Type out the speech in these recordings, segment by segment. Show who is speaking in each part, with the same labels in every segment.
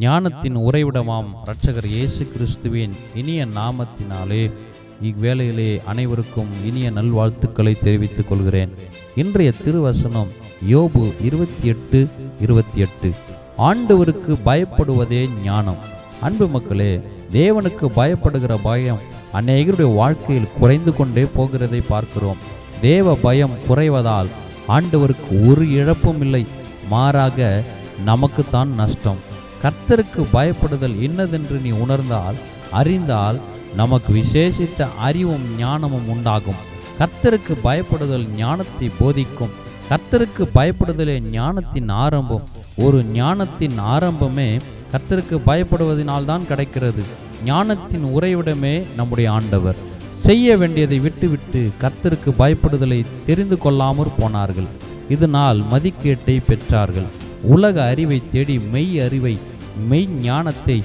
Speaker 1: ஞானத்தின் உறைவிடமாம் இரட்சகர் இயேசு கிறிஸ்துவின் இனிய நாமத்தினாலே இவ்வேளையிலே அனைவருக்கும் இனிய நல்வாழ்த்துக்களை தெரிவித்துக் கொள்கிறேன். இன்றைய திருவசனம் யோபு இருபத்தி எட்டு இருபத்தி எட்டு ஆண்டவருக்கு பயப்படுவதே ஞானம். அன்பு மக்களே தேவனுக்கு பயப்படுகிற பயம் அநேகருடைய வாழ்க்கையில் குறைந்து கொண்டே போகிறதை பார்க்கிறோம். தேவ பயம் குறைவதால் ஆண்டவருக்கு ஒரு இழப்பும் இல்லை மாறாக நமக்குத்தான் நஷ்டம். கர்த்தருக்கு பயப்படுதல் இன்னதென்று நீ உணர்ந்தால் அறிந்தால் நமக்கு விசேஷித்த அறிவும் ஞானமும் உண்டாகும். கர்த்தருக்கு பயப்படுதல் ஞானத்தை போதிக்கும். கர்த்தருக்கு பயப்படுதலே ஞானத்தின் ஆரம்பம். ஒரு ஞானத்தின் ஆரம்பமே கர்த்தருக்கு பயப்படுவதனால்தான் கிடைக்கிறது. ஞானத்தின் உறைவிடமே நம்முடைய ஆண்டவர். செய்ய வேண்டியதை விட்டுவிட்டு கர்த்தருக்கு பயப்படுதலை தெரிந்து கொள்ளாமற் போனார்கள். இதனால் மதிக்கேட்டை பெற்றார்கள். உலக அறிவை தேடி மெய் அறிவை மெய்ஞானத்தை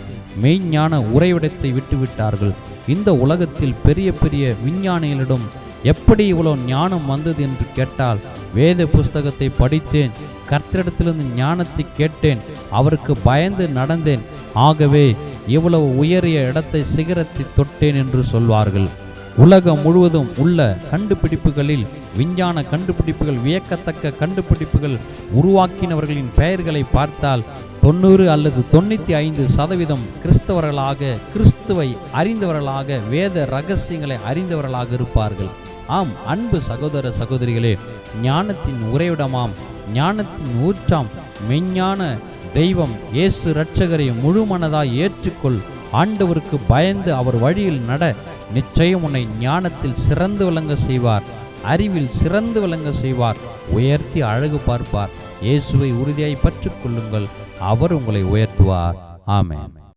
Speaker 1: மெய்ஞான உறைவிடத்தை விட்டுவிட்டார்கள். இந்த உலகத்தில் பெரிய பெரிய விஞ்ஞானிகளிடம் எப்படி இவ்வளோ ஞானம் வந்தது என்று கேட்டால் வேத புஸ்தகத்தை படித்தேன் கர்த்தரிடத்திலிருந்து ஞானத்தை கேட்டேன் அவருக்கு பயந்து நடந்தேன். ஆகவே இவ்வளவு உயரிய இடத்தை சிகரத்தை தொட்டேன் என்று சொல்வார்கள். உலகம் முழுவதும் உள்ள கண்டுபிடிப்புகளில் விஞ்ஞான கண்டுபிடிப்புகள் வியக்கத்தக்க கண்டுபிடிப்புகள் உருவாக்கினவர்களின் பெயர்களை பார்த்தால் தொண்ணூறு அல்லது தொண்ணூற்றி ஐந்து சதவீதம் கிறிஸ்தவர்களாக கிறிஸ்துவை அறிந்தவர்களாக வேத ரகசியங்களை அறிந்தவர்களாக இருப்பார்கள். ஆம் அன்பு சகோதர சகோதரிகளே ஞானத்தின் உறைவிடமாம் ஞானத்தின் ஊற்றாம். மெஞ்ஞான தெய்வம் இயேசு இரட்சகரை முழுமனதாய் ஏற்றுக்கொள். ஆண்டவருக்கு பயந்து அவர் வழியில் நட நிச்சயம் உன்னை ஞானத்தில் சிறந்து விளங்க செய்வார். அறிவில் சிறந்து விளங்க செய்வார். உயர்த்தி அழகு பார்ப்பார். இயேசுவை உறுதியாய் பற்றுக்கொள்ளுங்கள் அவர் உங்களை உயர்த்துவார். ஆமென்.